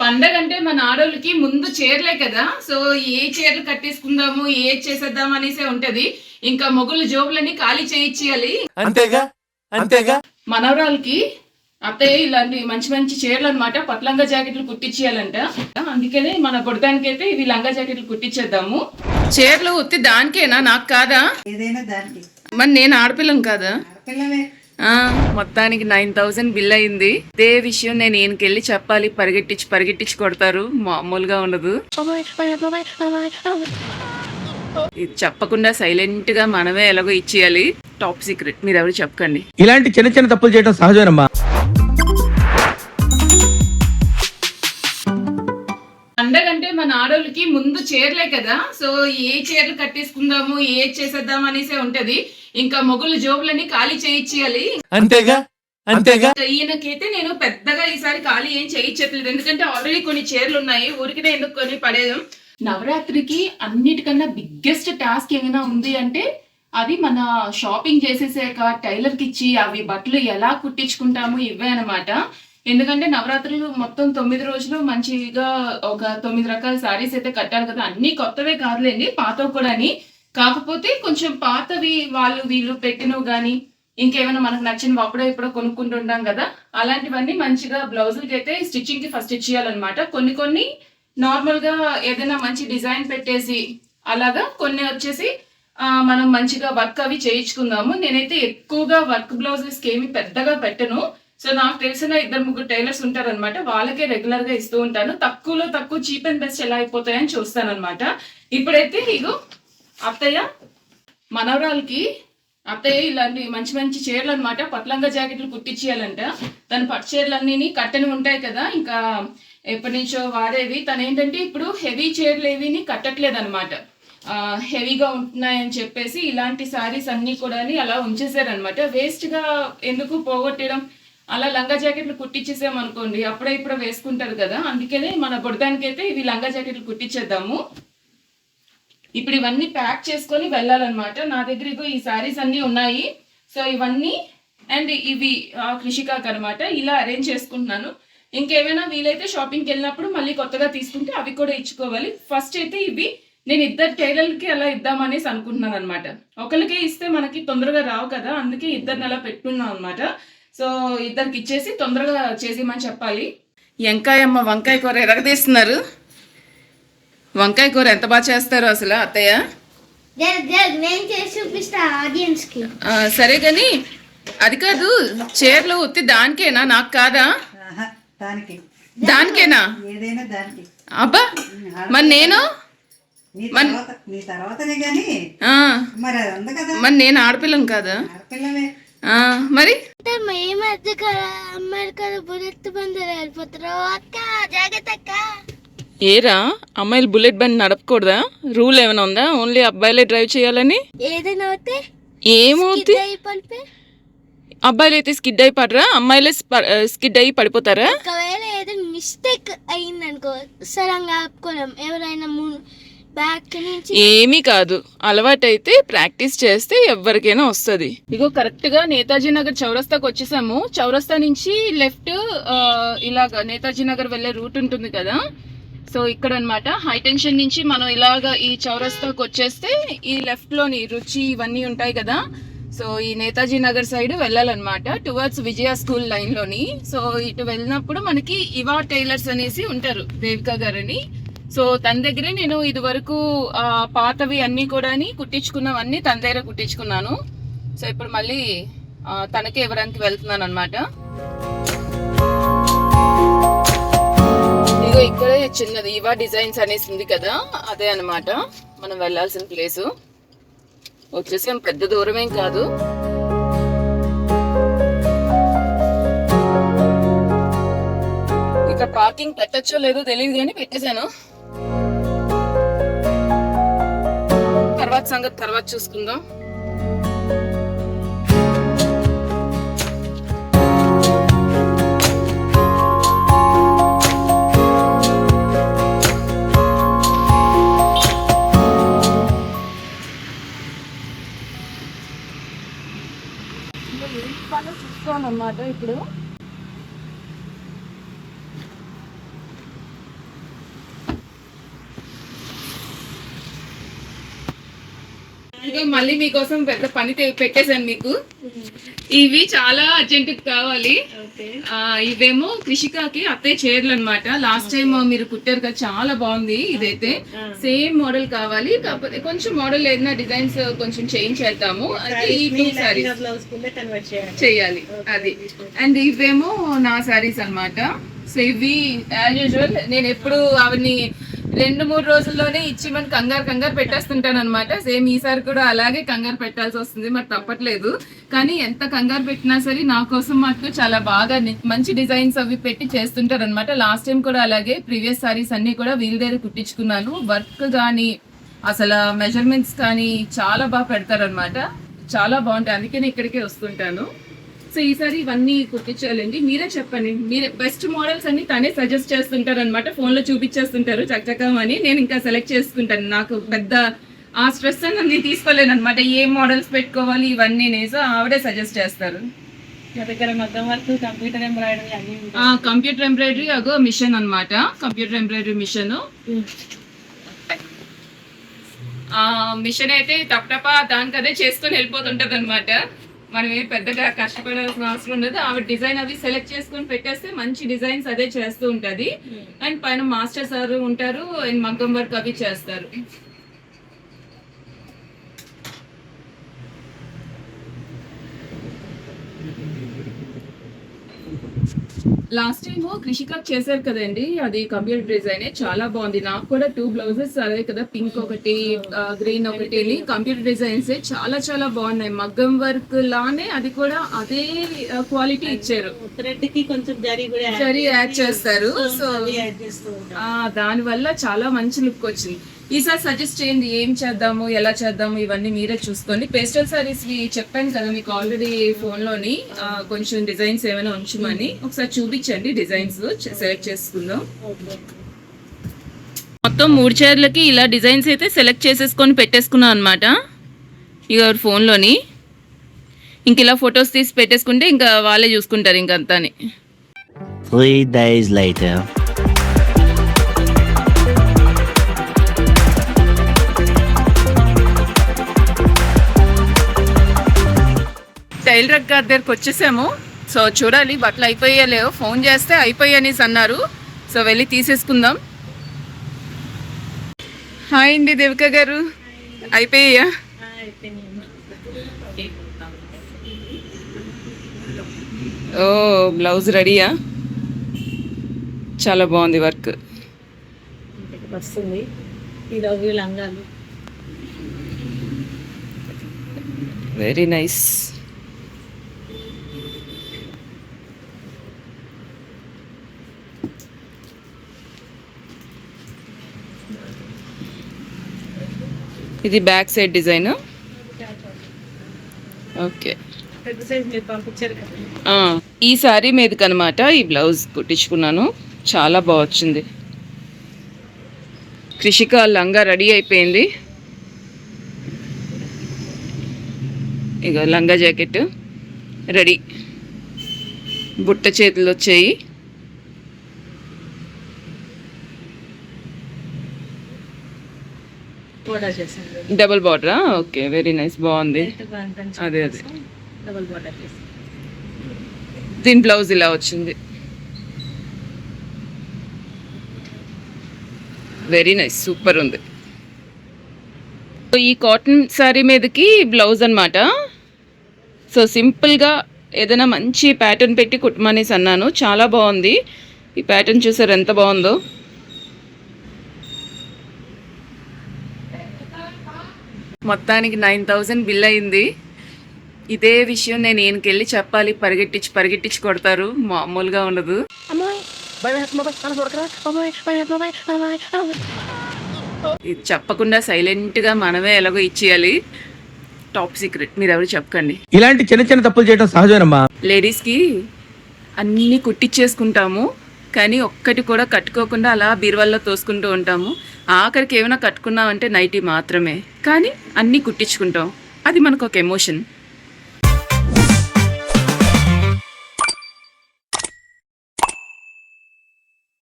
పండగ అంటే మన ఆడోళ్ళకి ముందు చీరలే కదా. సో ఏ చీరలు కట్టేసుకుందాము ఏ చేసేద్దాం అనేసే ఉంటది. ఇంకా మొగుళ్ళ జోబులని ఖాళీ చేయించేయాలి అంతేగా? అంతేగా? మనవరాలకి అత్తయ్య ఇలాంటి మంచి మంచి చీరలు అనమాట పట్లంగా జాకెట్లు కుట్టించేయాలంట అందుకనే మన బుడదానికి అయితే ఇవి లంగా జాకెట్లు కుట్టించేద్దాము చీరలు ఉత్తి దానికేనా? నాకు కాదా? ఏదైనా దానికి. మరి నేను ఆడపిల్లం కాదా? ఆడపిల్లవే ఆ, మొత్తానికి నైన్ థౌసండ్ బిల్ అయింది. ఇదే విషయం నేను ఈయనకెళ్ళి చెప్పాలి. పరిగెట్టించి పరిగెట్టించి కొడతారు. మామూలుగా ఉండదు. ఇది చెప్పకుండా సైలెంట్గా మనమే ఎలాగో ఇచ్చేయాలి. Top secret. మీరు ఎవరు చెప్పకండి. ఇలాంటి చిన్న చిన్న తప్పులు చేయడం సహజమేనమ్మా. ఆడోళ్ళకి ముందు చీరలే కదా. సో ఏ చీరలు కట్టేసుకుందాము ఏ చేసేద్దాం అనేసే ఉంటది. ఇంకా మొగుళ్ళ జోబులని ఖాళీ చేయించేయాలి అంతేగా? అంతేగా? ఈయనకైతే నేను పెద్దగా ఈసారి ఖాళీ ఏం చేయించట్లేదు ఎందుకంటే ఆల్రెడీ కొన్ని చీరలు ఉన్నాయి. ఊరికినే ఎందుకు కొని పడేయడం? నవరాత్రికి అన్నిటికన్నా బిగ్గెస్ట్ టాస్క్ ఏమైనా ఉంది అంటే అది మన షాపింగ్ చేసేసాక టైలర్కి ఇచ్చి అవి బట్టలు ఎలా కుట్టించుకుంటాము ఇవే అన్నమాట. ఎందుకంటే నవరాత్రులు మొత్తం తొమ్మిది రోజులు మంచిగా ఒక తొమ్మిది రకాల శారీస్ అయితే కట్టాలి కదా. అన్ని కొత్తవే కాదులేండి పాతవి కూడాని. కాకపోతే కొంచెం పాతవి వాళ్ళు వీళ్ళు పెట్టినవి కానీ ఇంకేమైనా మనకు నచ్చినవి అప్పుడో ఇప్పుడో కొనుక్కుంటుంటాం కదా. అలాంటివన్నీ మంచిగా బ్లౌజులకి అయితే స్టిచ్చింగ్కి ఫస్ట్ ఇచ్చేయాలన్నమాట. కొన్ని కొన్ని నార్మల్గా ఏదైనా మంచి డిజైన్ పెట్టేసి అలాగా కొన్ని వచ్చేసి మనం మంచిగా వర్క్ అవి చేయించుకుందాము. నేనైతే ఎక్కువగా వర్క్ బ్లౌజెస్కి ఏమి పెద్దగా పెట్టను. సో నాకు తెలిసిన ఇద్దరు ముగ్గురు టైలర్స్ ఉంటారనమాట వాళ్ళకే రెగ్యులర్గా ఇస్తూ ఉంటాను. తక్కువలో తక్కువ చీప్ అండ్ బెస్ట్ ఎలా అయిపోతాయని చూస్తాను అనమాట ఇప్పుడైతే ఇగో అత్తయ్య మనవరాలకి అత్తయ్య ఇలాంటి మంచి మంచి చీరలు అనమాట పట్లంగా జాకెట్లు కుట్టించేయాలంట తన పట్టు చీరలన్నీ కట్టని ఉంటాయి కదా ఇంకా ఎప్పటి నుంచో వాడేవి. తను ఏంటంటే ఇప్పుడు హెవీ చీరలు ఏవిని కట్టట్లేదు అనమాట హెవీగా ఉంటున్నాయని చెప్పేసి ఇలాంటి శారీస్ అన్నీ కూడా అలా ఉంచేసారనమాట వేస్ట్గా ఎందుకు పోగొట్టడం? అలా లంగా జాకెట్లు కుట్టించేసామనుకోండి అప్పుడే ఇప్పుడు వేసుకుంటారు కదా అందుకనే మన బుడదానికైతే అయితే ఇవి లంగా జాకెట్లు కుట్టించేద్దాము ఇప్పుడు ఇవన్నీ ప్యాక్ చేసుకొని వెళ్ళాలన్నమాట. నా దగ్గర ఇగో ఈ శారీస్ అన్నీ ఉన్నాయి. సో ఇవన్నీ అండ్ ఇవి కృషికాక్ అనమాట ఇలా అరేంజ్ చేసుకుంటున్నాను. ఇంకేమైనా వీలైతే షాపింగ్కి వెళ్ళినప్పుడు మళ్ళీ కొత్తగా తీసుకుంటే అవి కూడా ఇచ్చుకోవాలి. ఫస్ట్ అయితే ఇవి నేను ఇద్దరు టైలర్లకి అలా ఇద్దామనేసి అనుకుంటున్నాను అనమాట ఒకరికే ఇస్తే మనకి తొందరగా రావు కదా అందుకే ఇద్దరిని అలా పెట్టుకున్నాం అనమాట సో ఇద్దరికి ఇచ్చేసి తొందరగా చేసేయమని చెప్పాలి. వంకాయమ్మ వంకాయ కూర ఎరగదీస్తున్నారు వంకాయ కూర ఎంత బాగా చేస్తారు అసలు అత్తయ్య? జరగ్ జరగ్ నేను చేసి చూపిస్తా ఆడియన్స్కి ఆ, సరే కానీ అది కాదు చీరలు ఉత్తి దానికేనా? నాకు కాదా? దానికేనా? ఏదైనా దానికి. అబ్బా మరి నేను? నీ తర్వాత నీ తర్వాతనే గాని. ఆ, మరి అది ఉంది కదా. మరి నేను ఆడపిల్లం కాదా? మరి? ఈ మధ్య అమ్మాయిలు బుల్లెట్ బందరు వెళ్ళిపోతారు అక్క జాగ్రత్త అక్క. ఏరా? అమ్మాయిలు బుల్లెట్ బండి నడపకూడదా? రూల్ ఏమైనా ఉందా? ఓన్లీ అబ్బాయిలే డ్రైవ్ చేయాలని? ఏదైనా అవుతే ఏమవుతుంది అబ్బాయిలు అయితే స్కిడ్ అయి పడరా? అమ్మాయిలే స్కిడ్ అయ్యి పడిపోతారా? ఒకవేళ ఏదైనా మిస్టేక్ అయిందనుకో సరంగా ఆపుకోలేం. ఎవరైనా ఏమీ కాదు. అలవాటైతే ప్రాక్టీస్ చేస్తే ఎవరికైనా వస్తుంది. ఇగో కరెక్ట్గా నేతాజీ నగర్ చౌరస్తాకి వచ్చేసాము. చౌరస్తా నుంచి లెఫ్ట్ ఇలాగ నేతాజీ నగర్ వెళ్ళే రూట్ ఉంటుంది కదా. సో ఇక్కడ అన్నమాట హై టెన్షన్ నుంచి మనం ఇలాగ ఈ చౌరస్తాకి వచ్చేస్తే ఈ లెఫ్ట్లోని రుచి ఇవన్నీ ఉంటాయి కదా. సో ఈ నేతాజీ నగర్ సైడ్ వెళ్ళాలన్నమాట. టువర్డ్స్ విజయ స్కూల్ లైన్లోని సో ఇటు వెళ్ళినప్పుడు మనకి ఇవా టైలర్స్ అనేసి ఉంటారు దేవిక గారని. సో తన దగ్గరే నేను ఇది వరకు పాతవి అన్నీ కూడా కుట్టించుకున్నవన్నీ తన దగ్గర కుట్టించుకున్నాను. సో ఇప్పుడు మళ్ళీ తనకే ఇవ్వడానికి వెళ్తున్నాను అనమాట ఇగో ఇక్కడే చిన్నది ఇవా డిజైన్స్ అనేసి ఉంది కదా అదే అనమాట మనం వెళ్ళాల్సిన ప్లేస్. వచ్చేసి పెద్ద దూరమేం కాదు. ఇక్కడ పార్కింగ్ పెట్టచ్చో లేదో తెలియదు కానీ పెట్టేశాను. తర్వాత సంగతి తర్వాత చూసుకుందాం. ఇదిగో మళ్ళీ మీకోసం పెద్ద పని పెట్టేశాను మీకు. ఇవి చాలా అర్జెంట్ కావాలి. ఇవేమో కృషికాకి అత్తయ్య చీరలు అనమాట లాస్ట్ టైం మీరు కుట్టారు కదా చాలా బాగుంది ఇదైతే. సేమ్ మోడల్ కావాలి కాకపోతే కొంచెం మోడల్ ఏదైనా డిజైన్స్ కొంచెం చేంజ్ చేద్దాము. అయితే ఈ టూ సారీస్ చేయాలి. అది. అండ్ ఇవేమో నా సారీస్ అన్నమాట. సో ఇవి యాజ్ యూజువల్ నేను ఎప్పుడు అవన్నీ రెండు మూడు రోజుల్లోనే ఇచ్చి మన కంగారు కంగారు పెట్టేస్తుంటాను అనమాట సేమ్ ఈసారి కూడా అలాగే కంగారు పెట్టాల్సి వస్తుంది మరి తప్పట్లేదు. కానీ ఎంత కంగారు పెట్టినా సరే నా కోసం మాకు చాలా బాగా మంచి డిజైన్స్ అవి పెట్టి చేస్తుంటారు అనమాట లాస్ట్ టైం కూడా అలాగే ప్రీవియస్ సారీస్ అన్ని కూడా వీళ్ళ దగ్గర కుట్టించుకున్నాను. వర్క్ కానీ అసలు మెజర్మెంట్స్ కానీ చాలా బాగా పెడతారు చాలా బాగుంటాయి. అందుకే నేను ఇక్కడికే వస్తుంటాను. సో ఈసారి ఇవన్నీ కుట్టించాలండి. మీరే చెప్పండి. మీరే బెస్ట్ మోడల్స్ అన్ని తనే సజెస్ట్ చేస్తుంటారు అనమాట ఫోన్లో చూపించేస్తుంటారు చక్కచకం అని. నేను ఇంకా సెలెక్ట్ చేసుకుంటాను. నాకు పెద్ద ఆ స్ట్రెస్ అని నేను తీసుకోలేను అనమాట ఏ మోడల్స్ పెట్టుకోవాలి ఇవన్నీ సో ఆవిడే సజెస్ట్ చేస్తారు. కంప్యూటర్ ఎంబ్రాయిడరీ కంప్యూటర్ ఎంబ్రాయిడరీ అగో మిషన్ అన్నమాట. కంప్యూటర్ ఎంబ్రాయిడరీ మిషన్ మిషన్ అయితే టపటప దానికి అదే చేసుకొని వెళ్ళిపోతుంటది అనమాట మనం ఏ పెద్దగా కష్టపడాల్సిన అవసరం ఉండదు. ఆవిడ డిజైన్ అవి సెలెక్ట్ చేసుకొని పెట్టేస్తే మంచి డిజైన్స్ అదే చేస్తూ ఉంటది. అండ్ పైన మాస్టర్ సార్ ఉంటారు. అండ్ మగ్గం వర్క్ అవి చేస్తారు. లాస్ట్ టైం కృషిక చేశారు కదండి. అది కంప్యూటర్ డిజైన్ చాలా బాగుంది. నాకు కూడా టూ బ్లౌజెస్ అదే కదా పింక్ ఒకటి గ్రీన్ ఒకటి కంప్యూటర్ డిజైన్స్ చాలా చాలా బాగున్నాయి. మగ్గం వర్క్ లానే అది కూడా అదే క్వాలిటీ ఇచ్చారు. థ్రెడ్కి కొంచెం జరీ కూడా యాడ్ సరి యాడ్ చేస్తారు. సో దాని వల్ల చాలా మంచి లుక్ వచ్చింది. ఈసారి సజెస్ట్ చేయండి ఏం చేద్దాము ఎలా చేద్దాము ఇవన్నీ మీరే చూసుకోండి. పేస్టల్ సారీస్ చెప్పాను కదా మీకు ఆల్రెడీ ఫోన్లోని కొంచెం డిజైన్స్ ఏమైనా ఉంచమని ఒకసారి చూపించండి డిజైన్స్ సెలెక్ట్ చేసుకుందాం. మొత్తం మూడు చీరలకి ఇలా డిజైన్స్ అయితే సెలెక్ట్ చేసేసుకొని పెట్టేసుకున్నాం అనమాట ఇక ఫోన్లోని. ఇంక ఇలా ఫొటోస్ తీసి పెట్టేసుకుంటే ఇంకా వాళ్ళే చూసుకుంటారు ఇంకంతాని. Three days later. టైలర్ గారి దగ్గరికి వచ్చేసాము. సో చూడాలి బట్టలు అయిపోయా లేవు ఫోన్ చేస్తే అయిపోయాయి అనేసి అన్నారు. సో వెళ్ళి తీసేసుకుందాం. హాయ్ అండి దేవిక గారు. అయిపోయాయా? ఓ బ్లౌజ్ రెడీయా? చాలా బాగుంది వర్క్. వస్తుంది. లంగాలు. Very nice. ఇది బ్యాక్ సైడ్ డిజైన్. ఓకే. ఈ శారీ మీదకి అనమాట ఈ బ్లౌజ్ కుట్టించుకున్నాను. చాలా బాగా వచ్చింది. కృషిక లంగా రెడీ అయిపోయింది. ఇక లంగా జాకెట్ రెడీ. బుట్ట చేతులు వచ్చాయి. కూడా చేసాను డబుల్ బార్డరా ఓకే వెరీ నైస్ బాగుంది. అదే అదే. డబుల్ బార్డర్ దీని బ్లౌజ్ ఇలా వచ్చింది. వెరీ నైస్ సూపర్ ఉంది. సో ఈ కాటన్ శారీ మీదకి బ్లౌజ్ అనమాట సో సింపుల్గా ఏదైనా మంచి ప్యాటర్న్ పెట్టి కుట్టమనేసి అన్నాను. చాలా బాగుంది. ఈ ప్యాటర్న్ చూసారు ఎంత బాగుందో. మొత్తానికి నైన్ థౌజండ్ బిల్ అయింది. ఇదే విషయం నేను ఈయనకెళ్ళి చెప్పాలి. పరిగెట్టించి పరిగెట్టించి కొడతారు. మామూలుగా ఉండదు. ఇది చెప్పకుండా సైలెంట్గా మనమే ఎలాగో ఇచ్చేయాలి. Top secret. మీరు ఎవరు చెప్పకండి. ఇలాంటి చిన్న చిన్న తప్పులు చేయడం సహజమేనమ్మా. లేడీస్కి అన్నీ కుట్టించేసుకుంటాము కానీ ఒక్కటి కూడా కట్టుకోకుండా అలా బీరువాల్లో తోసుకుంటూ ఉంటాము. ఆఖరికి ఏమైనా కట్టుకున్నామంటే నైటీ మాత్రమే. కానీ అన్నీ కుట్టించుకుంటాం. అది మనకు ఒక ఎమోషన్.